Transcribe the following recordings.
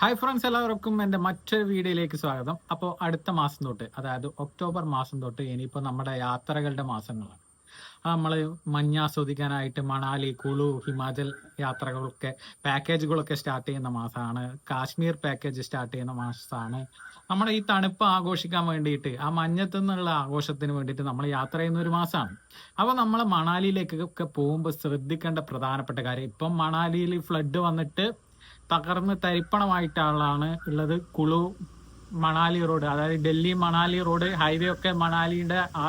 Hi friends എല്ലാവർക്കും എന്റെ മറ്റൊരു വീഡിയോയിലേക്ക് സ്വാഗതം. അപ്പോൾ അടുത്ത മാസം തൊട്ട് അതായത് ഒക്ടോബർ മാസം തൊട്ട് ഇനിയിപ്പോൾ നമ്മുടെ യാത്രകളുടെ മാസങ്ങളാണ്. നമ്മൾ മഞ്ഞ് ആസ്വദിക്കാനായിട്ട് മണാലി കുളു ഹിമാചൽ യാത്രകളൊക്കെ പാക്കേജുകളൊക്കെ സ്റ്റാർട്ട് ചെയ്യുന്ന മാസമാണ്. കാശ്മീർ പാക്കേജ് സ്റ്റാർട്ട് ചെയ്യുന്ന മാസമാണ്. നമ്മുടെ ഈ തണുപ്പ് ആഘോഷിക്കാൻ വേണ്ടിയിട്ട് ആ മഞ്ഞത്തു നിന്നുള്ള ആഘോഷത്തിന് വേണ്ടിയിട്ട് നമ്മൾ യാത്ര ചെയ്യുന്ന ഒരു മാസമാണ്. അപ്പോൾ നമ്മൾ മണാലിയിലേക്കൊക്കെ പോകുമ്പോൾ ശ്രദ്ധിക്കേണ്ട പ്രധാനപ്പെട്ട കാര്യം ഇപ്പം മണാലിയിൽ ഫ്ലഡ് വന്നിട്ട് തകർന്ന് തരിപ്പണമായിട്ടാണ് ഉള്ളത്. കുളു മണാലി റോഡ്. അതായത് ഡൽഹി മണാലി റോഡ് ഹൈവേ ഒക്കെ മണാലിയുടെ ആ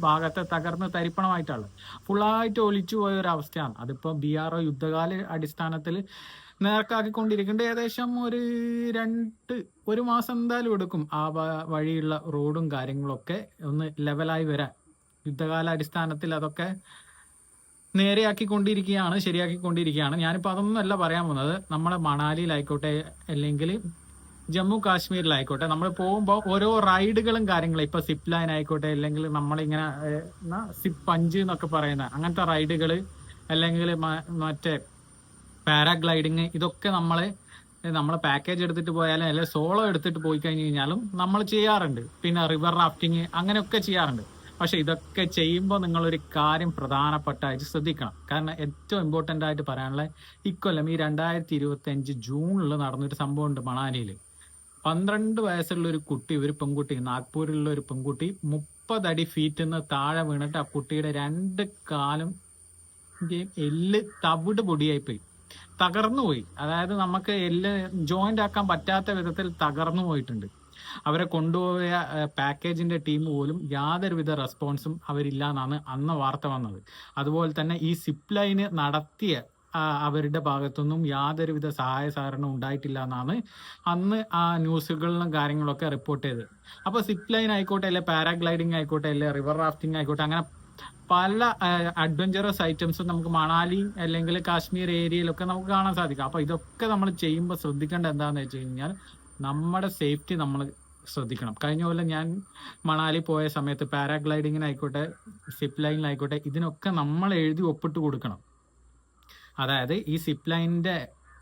ഭാഗത്തെ തകർന്ന് തരിപ്പണമായിട്ടാണ്. ഫുള്ളായിട്ട് ഒലിച്ചു പോയ ഒരു അവസ്ഥയാണ്. അതിപ്പോ ബി ആർ ഒ യുദ്ധകാല അടിസ്ഥാനത്തിൽ നേർക്കാക്കിക്കൊണ്ടിരിക്കുന്നുണ്ട്. ഏകദേശം ഒരു രണ്ട് ഒരു മാസം എന്തായാലും എടുക്കും ആ വഴിയുള്ള റോഡും കാര്യങ്ങളൊക്കെ ഒന്ന് ലെവലായി വരാൻ. യുദ്ധകാല അടിസ്ഥാനത്തിൽ അതൊക്കെ നേരെയാക്കിക്കൊണ്ടിരിക്കുകയാണ് ശരിയാക്കിക്കൊണ്ടിരിക്കുകയാണ്. ഞാനിപ്പോൾ അതൊന്നും അല്ല പറയാൻ പോകുന്നത്. നമ്മുടെ മണാലിയിലായിക്കോട്ടെ അല്ലെങ്കിൽ ജമ്മു കാശ്മീരിലായിക്കോട്ടെ നമ്മൾ പോകുമ്പോൾ ഓരോ റൈഡുകളും കാര്യങ്ങളും ഇപ്പൊ സിപ്പ് ലൈൻ ആയിക്കോട്ടെ അല്ലെങ്കിൽ നമ്മളിങ്ങനെ സിപ്പ് പഞ്ച് എന്നൊക്കെ പറയുന്ന അങ്ങനത്തെ റൈഡുകൾ അല്ലെങ്കിൽ മറ്റേ പാരാഗ്ലൈഡിങ് ഇതൊക്കെ നമ്മൾ നമ്മൾ പാക്കേജ് എടുത്തിട്ട് പോയാലും അല്ലെങ്കിൽ സോളോ എടുത്തിട്ട് പോയി കഴിഞ്ഞ് കഴിഞ്ഞാലും നമ്മൾ ചെയ്യാറുണ്ട്. പിന്നെ റിവർ റാഫ്റ്റിങ് അങ്ങനെയൊക്കെ ചെയ്യാറുണ്ട്. പക്ഷെ ഇതൊക്കെ ചെയ്യുമ്പോൾ നിങ്ങളൊരു കാര്യം പ്രധാനപ്പെട്ടായിട്ട് ശ്രദ്ധിക്കണം. കാരണം ഏറ്റവും ഇമ്പോർട്ടന്റ് ആയിട്ട് പറയാനുള്ള ഇക്കൊല്ലം ഈ രണ്ടായിരത്തി ഇരുപത്തി അഞ്ച് ജൂണിൽ നടന്നൊരു സംഭവമുണ്ട് മണാലിയിൽ. പന്ത്രണ്ട് വയസ്സുള്ള ഒരു കുട്ടി ഒരു പെൺകുട്ടി നാഗ്പൂരിലുള്ള ഒരു പെൺകുട്ടി മുപ്പതടി ഫീറ്റിൽ നിന്ന് താഴെ വീണിട്ട് ആ കുട്ടിയുടെ രണ്ട് കാലും എല്ല് തവിട് പൊടിയായി പോയി. തകർന്നു പോയി. അതായത് നമുക്ക് എല്ല് ജോയിന്റ് ആക്കാൻ പറ്റാത്ത വിധത്തിൽ തകർന്നു പോയിട്ടുണ്ട്. അവരെ കൊണ്ടുപോയ പാക്കേജിന്റെ ടീം പോലും യാതൊരുവിധ റെസ്പോൺസും അവരില്ല എന്നാണ് അന്ന് വാർത്ത വന്നത്. അതുപോലെ തന്നെ ഈ സിപ്പ് ലൈന് നടത്തിയ അവരുടെ ഭാഗത്തുനിന്നും യാതൊരുവിധ സഹായ സഹകരണം ഉണ്ടായിട്ടില്ല എന്നാണ് അന്ന് ആ ന്യൂസുകളിലും കാര്യങ്ങളൊക്കെ റിപ്പോർട്ട് ചെയ്തത്. അപ്പോൾ സിപ്പ് ലൈൻ ആയിക്കോട്ടെ അല്ലെ പാരാഗ്ലൈഡിങ് ആയിക്കോട്ടെ അല്ലെ റിവർ റാഫ്റ്റിംഗ് ആയിക്കോട്ടെ അങ്ങനെ പല അഡ്വഞ്ചറസ് ഐറ്റംസും നമുക്ക് മണാലി അല്ലെങ്കിൽ കാശ്മീർ ഏരിയയിലൊക്കെ നമുക്ക് കാണാൻ സാധിക്കും. അപ്പോൾ ഇതൊക്കെ നമ്മൾ ചെയ്യുമ്പോൾ ശ്രദ്ധിക്കേണ്ട എന്താണെന്ന് വെച്ച് കഴിഞ്ഞാൽ നമ്മുടെ സേഫ്റ്റി നമ്മൾ ശ്രദ്ധിക്കണം. കഴിഞ്ഞ പോലെ ഞാൻ മണാലി പോയ സമയത്ത് പാരാഗ്ലൈഡിങ്ങിനായിക്കോട്ടെ സിപ്പ് ലൈനിലായിക്കോട്ടെ ഇതിനൊക്കെ നമ്മൾ എഴുതി ഒപ്പിട്ട് കൊടുക്കണം. അതായത് ഈ സിപ്പ് ലൈനിന്റെ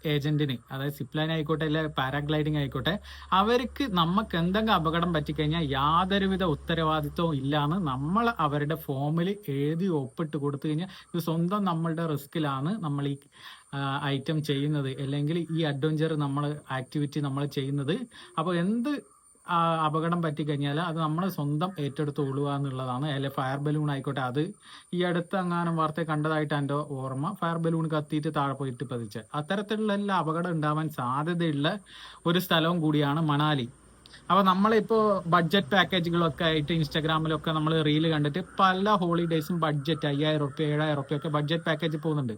ഏജന്റിന് അതായത് സിപ്പ് ലൈൻ ആയിക്കോട്ടെ അല്ലെ പാരാഗ്ലൈഡിംഗ് ആയിക്കോട്ടെ അവർക്ക് നമുക്ക് എന്തെങ്കിലും അപകടം പറ്റിക്കഴിഞ്ഞാൽ യാതൊരുവിധ ഉത്തരവാദിത്വവും ഇല്ലാന്ന് നമ്മൾ അവരുടെ ഫോമിൽ എഴുതി ഒപ്പിട്ട് കൊടുത്തു കഴിഞ്ഞാൽ ഇത് സ്വന്തം നമ്മളുടെ റിസ്കിലാണ് നമ്മൾ ഈ ഐറ്റം ചെയ്യുന്നത്. അല്ലെങ്കിൽ ഈ അഡ്വഞ്ചർ നമ്മൾ ആക്ടിവിറ്റി നമ്മൾ ചെയ്യുന്നത്. അപ്പോൾ എന്ത് അപകടം പറ്റിക്കഴിഞ്ഞാൽ അത് നമ്മൾ സ്വന്തം ഏറ്റെടുത്ത് കൊള്ളുക എന്നുള്ളതാണ്. അല്ലെ ഫയർ ബലൂൺ ആയിക്കോട്ടെ. അത് ഈ അടുത്ത അങ്ങാനും വാർത്ത കണ്ടതായിട്ട് എന്റെ ഓർമ്മ. ഫയർ ബലൂൺ കത്തിയിട്ട് താഴെ പോയിട്ട് പതിച്ച്. അത്തരത്തിലുള്ള എല്ലാ അപകടം ഉണ്ടാവാൻ സാധ്യതയുള്ള ഒരു സ്ഥലവും കൂടിയാണ് മണാലി. അപ്പൊ നമ്മളിപ്പോ ബഡ്ജറ്റ് പാക്കേജുകളൊക്കെ ആയിട്ട് ഇൻസ്റ്റാഗ്രാമിലൊക്കെ നമ്മൾ റീൽ കണ്ടിട്ട് പല ഹോളിഡേയ്സും ബഡ്ജറ്റ് അയ്യായിരം റുപ്യ ഏഴായിരം റുപ്യ ഒക്കെ ബഡ്ജറ്റ് പാക്കേജ് പോകുന്നുണ്ട്.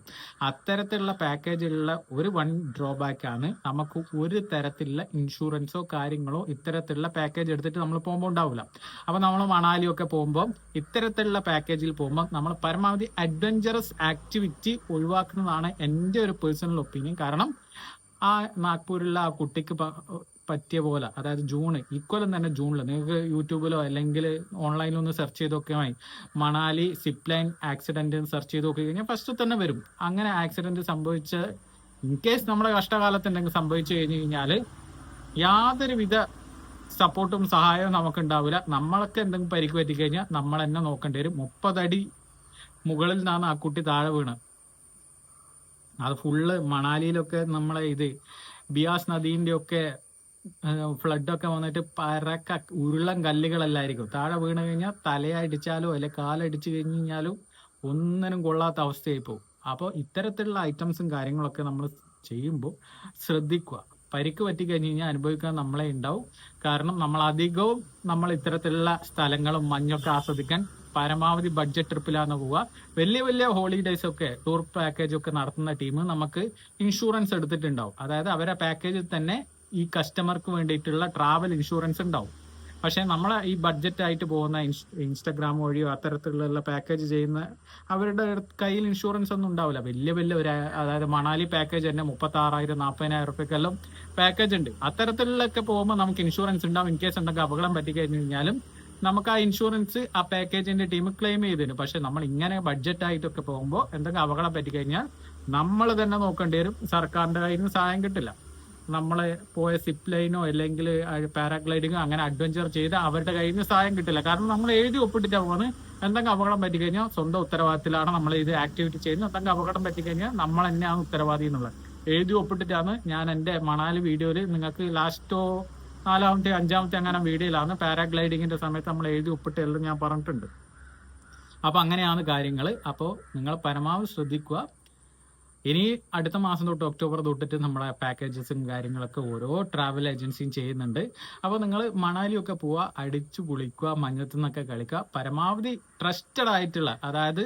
അത്തരത്തിലുള്ള പാക്കേജിലുള്ള ഒരു വൺ ഡ്രോബാക്ക് ആണ് നമുക്ക് ഒരു തരത്തിലുള്ള ഇൻഷുറൻസോ കാര്യങ്ങളോ ഇത്തരത്തിലുള്ള പാക്കേജ് എടുത്തിട്ട് നമ്മൾ പോകുമ്പോൾ ഉണ്ടാവില്ല അപ്പൊ നമ്മൾ മണാലിയൊക്കെ പോകുമ്പോൾ ഇത്തരത്തിലുള്ള പാക്കേജിൽ പോകുമ്പോൾ നമ്മൾ പരമാവധി അഡ്വഞ്ചറസ് ആക്ടിവിറ്റി ഒഴിവാക്കുന്നതാണ് എന്റെ ഒരു പേഴ്സണൽ ഒപ്പീനിയൻ കാരണം ആ നാഗ്പൂരിലുള്ള ആ കുട്ടിക്ക് പറ്റിയ പോലെ. അതായത് ജൂൺ ഇക്കൊല്ലം തന്നെ ജൂണിൽ നിങ്ങൾക്ക് യൂട്യൂബിലോ അല്ലെങ്കിൽ ഓൺലൈനിലോ ഒന്ന് സെർച്ച് ചെയ്ത് നോക്കിയാൽ മതി. Manali zipline line accident search ചെയ്ത് നോക്കി കഴിഞ്ഞാൽ ഫസ്റ്റ് തന്നെ വരും. അങ്ങനെ ആക്സിഡന്റ് സംഭവിച്ച ഇൻ കേസ് നമ്മുടെ കഷ്ടകാലത്ത് എന്തെങ്കിലും സംഭവിച്ചു കഴിഞ്ഞു കഴിഞ്ഞാൽ യാതൊരുവിധ സപ്പോർട്ടും സഹായവും നമുക്ക് ഉണ്ടാവില്ല നമ്മളൊക്കെ എന്തെങ്കിലും പരിക്ക് പറ്റിക്കഴിഞ്ഞാൽ നമ്മൾ തന്നെ നോക്കേണ്ടി വരും. മുപ്പതടി മുകളിൽ നിന്നാണ് ആ കുട്ടി താഴെ വീണ്. അത് ഫുള്ള് മണാലിയിലൊക്കെ നമ്മളെ ഇത് ബിയാസ് നദീന്റെ ഒക്കെ ഫ്ലഡ് ഒക്കെ വന്നിട്ട് പരക്ക ഉരുളൻ കല്ലുകളല്ലായിരിക്കും. താഴെ വീണ് കഴിഞ്ഞാൽ തലയടിച്ചാലോ അല്ലെ കാലടിച്ചു കഴിഞ്ഞ് കഴിഞ്ഞാലും ഒന്നിനും കൊള്ളാത്ത അവസ്ഥയായി പോകും. അപ്പോൾ ഇത്തരത്തിലുള്ള ഐറ്റംസും കാര്യങ്ങളൊക്കെ നമ്മൾ ചെയ്യുമ്പോൾ ശ്രദ്ധിക്കുക. പരിക്ക് പറ്റി കഴിഞ്ഞ് കഴിഞ്ഞാൽ അനുഭവിക്കാൻ നമ്മളെ ഉണ്ടാവും. കാരണം നമ്മൾ അധികവും നമ്മൾ ഇത്തരത്തിലുള്ള സ്ഥലങ്ങളും മഞ്ഞൊക്കെ ആസ്വദിക്കാൻ പരമാവധി ബഡ്ജറ്റ് ട്രിപ്പിലാണ് പോവുക. വലിയ വലിയ ഹോളിഡേയ്സ് ഒക്കെ ടൂർ പാക്കേജ് ഒക്കെ നടത്തുന്ന ടീം നമുക്ക് ഇൻഷുറൻസ് എടുത്തിട്ടുണ്ടാവും. അതായത് അവരെ പാക്കേജിൽ തന്നെ ഈ കസ്റ്റമർക്ക് വേണ്ടിയിട്ടുള്ള ട്രാവൽ ഇൻഷുറൻസ് ഉണ്ടാവും. പക്ഷെ നമ്മൾ ഈ ബഡ്ജറ്റ് ആയിട്ട് പോകുന്ന ഇൻസ്റ്റാഗ്രാം വഴിയോ അത്തരത്തിലുള്ള പാക്കേജ് ചെയ്യുന്ന അവരുടെ കയ്യിൽ ഇൻഷുറൻസ് ഒന്നും ഉണ്ടാവില്ല. വലിയ വലിയ ഒരു അതായത് മണാലി പാക്കേജ് തന്നെ മുപ്പത്തി ആറായിരം നാൽപ്പതിനായിരം റുപ്യക്കെല്ലാം പാക്കേജ് ഉണ്ട്. അത്തരത്തിലൊക്കെ പോകുമ്പോൾ നമുക്ക് ഇൻഷുറൻസ് ഉണ്ടാവും. ഇൻ കേസ് എന്തൊക്കെ അപകടം പറ്റി കഴിഞ്ഞു കഴിഞ്ഞാലും നമുക്ക് ആ ഇൻഷുറൻസ് ആ പാക്കേജിന്റെ ടീം ക്ലെയിം ചെയ്തിരുന്നു പക്ഷെ നമ്മൾ ഇങ്ങനെ ബഡ്ജറ്റ് ആയിട്ടൊക്കെ പോകുമ്പോൾ എന്തെങ്കിലും അപകടം പറ്റി കഴിഞ്ഞാൽ നമ്മൾ തന്നെ നോക്കേണ്ടി വരും. സർക്കാരിന്റെ കയ്യിൽ നിന്ന് സഹായം കിട്ടില്ല. നമ്മൾ പോയ സിപ്പ് ലൈനോ അല്ലെങ്കിൽ പാരാഗ്ലൈഡിങ്ങോ അങ്ങനെ അഡ്വഞ്ചർ ചെയ്ത് അവരുടെ കയ്യിൽ നിന്ന് സഹായം കിട്ടില്ല. കാരണം നമ്മൾ എഴുതി ഒപ്പിട്ടിട്ടാണ് പോകുന്നത്. എന്തെങ്കിലും അപകടം പറ്റിക്കഴിഞ്ഞാൽ സ്വന്തം ഉത്തരവാദിത്തത്തിലാണ് നമ്മൾ ഇത് ആക്ടിവിറ്റി ചെയ്യുന്നത്. എന്തെങ്കിലും അപകടം പറ്റിക്കഴിഞ്ഞാൽ നമ്മൾ തന്നെയാണ് ഉത്തരവാദി എന്നുള്ളത്. എഴുതി ഒപ്പിട്ടിട്ടാണ് ഞാൻ എന്റെ മണാലി വീഡിയോയിൽ നിങ്ങൾക്ക് ലാസ്റ്റോ നാലാമത്തെ അഞ്ചാമത്തെ അങ്ങനെ വീഡിയോയിലാണ് പാരാഗ്ലൈഡിങ്ങിന്റെ സമയത്ത് നമ്മൾ എഴുതി ഒപ്പിട്ട് എല്ലാം ഞാൻ പറഞ്ഞിട്ടുണ്ട്. അപ്പൊ അങ്ങനെയാണ് കാര്യങ്ങൾ അപ്പോൾ നിങ്ങൾ പരമാവധി ശ്രദ്ധിക്കുക. ഇനി അടുത്ത മാസം തൊട്ട് ഒക്ടോബർ തൊട്ടിട്ട് നമ്മളെ പാക്കേജസും കാര്യങ്ങളൊക്കെ ഓരോ ട്രാവൽ ഏജൻസിയും ചെയ്യുന്നുണ്ട്. അപ്പോൾ നിങ്ങൾ മണാലിയൊക്കെ പോവുക അടിച്ചു കുളിക്കുക മഞ്ഞത്തു നിന്നൊക്കെ കളിക്കുക പരമാവധി ട്രസ്റ്റഡ് ആയിട്ടുള്ള അതായത്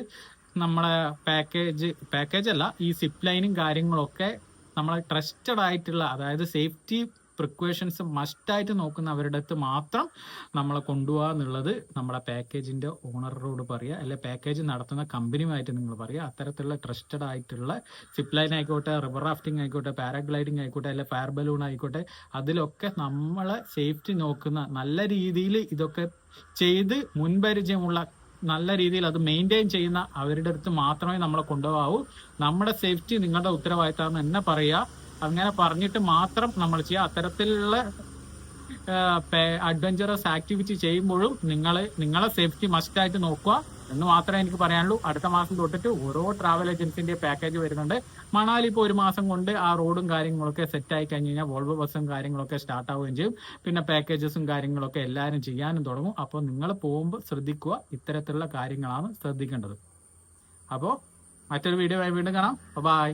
നമ്മളെ പാക്കേജ് പാക്കേജ് അല്ല ഈ സിപ്പ് ലൈനും കാര്യങ്ങളൊക്കെ നമ്മളെ ട്രസ്റ്റഡ് ആയിട്ടുള്ള അതായത് സേഫ്റ്റി പ്രിക്വേഷൻസ് മസ്റ്റായിട്ട് നോക്കുന്ന അവരുടെ അടുത്ത് മാത്രം നമ്മളെ കൊണ്ടുപോകുക എന്നുള്ളത് നമ്മളെ പാക്കേജിന്റെ ഓണറോട് പറയുക അല്ലെ പാക്കേജ് നടത്തുന്ന കമ്പനിയുമായിട്ട് നിങ്ങൾ പറയുക അത്തരത്തിലുള്ള ട്രസ്റ്റഡ് ആയിട്ടുള്ള സിപ്പ് ലൈൻ ആയിക്കോട്ടെ റിവർ റാഫ്റ്റിംഗ് ആയിക്കോട്ടെ പാരാഗ്ലൈഡിംഗ് ആയിക്കോട്ടെ അല്ലെ ഫയർ ബലൂൺ ആയിക്കോട്ടെ അതിലൊക്കെ നമ്മളെ സേഫ്റ്റി നോക്കുന്ന നല്ല രീതിയിൽ ഇതൊക്കെ ചെയ്ത് മുൻപരിചയമുള്ള നല്ല രീതിയിൽ അത് മെയിന്റെയിൻ ചെയ്യുന്ന അവരുടെ അടുത്ത് മാത്രമേ നമ്മളെ കൊണ്ടുപോകാവൂ നമ്മുടെ സേഫ്റ്റി നിങ്ങളുടെ ഉത്തരവാദിത്തമാണെന്ന് എന്നെ പറയുക അങ്ങനെ പറഞ്ഞിട്ട് മാത്രം നമ്മൾ ചെയ്യുക. അത്തരത്തിലുള്ള അഡ്വഞ്ചറസ് ആക്ടിവിറ്റി ചെയ്യുമ്പോഴും നിങ്ങൾ നിങ്ങളെ സേഫ്റ്റി മസ്റ്റ് ആയിട്ട് നോക്കുക എന്ന് മാത്രമേ എനിക്ക് പറയാനുള്ളൂ. അടുത്ത മാസം തൊട്ടിട്ട് ഓരോ ട്രാവൽ ഏജൻസിന്റെ പാക്കേജ് വരുന്നുണ്ട്. മണാലി ഇപ്പോൾ ഒരു മാസം കൊണ്ട് ആ റോഡും കാര്യങ്ങളൊക്കെ സെറ്റ് ആയി കഴിഞ്ഞ് കഴിഞ്ഞാൽ വോൾവോ ബസ്സും കാര്യങ്ങളൊക്കെ സ്റ്റാർട്ട് ആവുകയും ചെയ്യും. പിന്നെ പാക്കേജസും കാര്യങ്ങളൊക്കെ എല്ലാവരും ചെയ്യാനും തുടങ്ങും. അപ്പോൾ നിങ്ങൾ പോകുമ്പോൾ ശ്രദ്ധിക്കുക ഇത്തരത്തിലുള്ള കാര്യങ്ങളാണ് ശ്രദ്ധിക്കേണ്ടത്. അപ്പോൾ മറ്റൊരു വീഡിയോ വീണ്ടും കാണാം. ബൈ